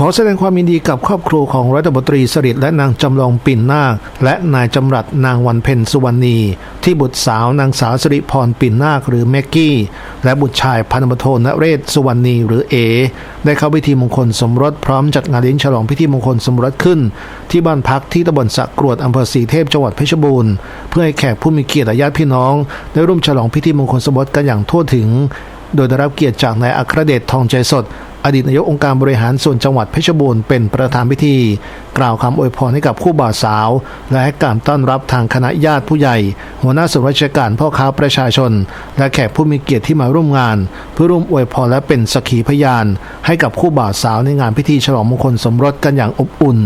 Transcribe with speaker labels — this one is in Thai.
Speaker 1: ขอแสดงความยินดีกับครอบครัวของรัฐมนตรีสฤษดิ์และนางจำลองปิ่นนาคและนายจำรัดนางวันเพ็ญสุวรรณี ที่บุตรสาวนางสาวสิริพรปิ่นนาคหรือแม็กกี้ และบุตรชายพันธมโทนเรศสุวรรณีหรือเอ ได้เข้าพิธีมงคลสมรสพร้อมจัดงานเลี้ยงฉลองพิธีมงคลสมรสขึ้น ที่บ้านพักที่ตำบลสะกรวดอำเภอสีเทพจังหวัดเพชรบูรณ์เพื่อให้แขกผู้มีเกียรติและญาติพี่น้อง ได้ร่วมฉลองพิธีมงคลสมรสกันอย่างทั่วถึง โดยได้รับเกียรติจากนายอัครเดชทองใจสด อดีตนายกองค์การบริหารส่วนจังหวัดเพชรบูรณ์เป็นประธานพิธี กล่าวคำอวยพรให้กับคู่บ่าวสาว และให้การต้อนรับทางคณะญาติผู้ใหญ่ หัวหน้าส่วนราชการพ่อค้าประชาชน และแขกผู้มีเกียรติที่มาร่วมงาน เพื่อร่วมอวยพรและเป็นสักขีพยาน ให้กับคู่บ่าวสาวในงานพิธีฉลองมงคลสมรสกันอย่างอบอุ่น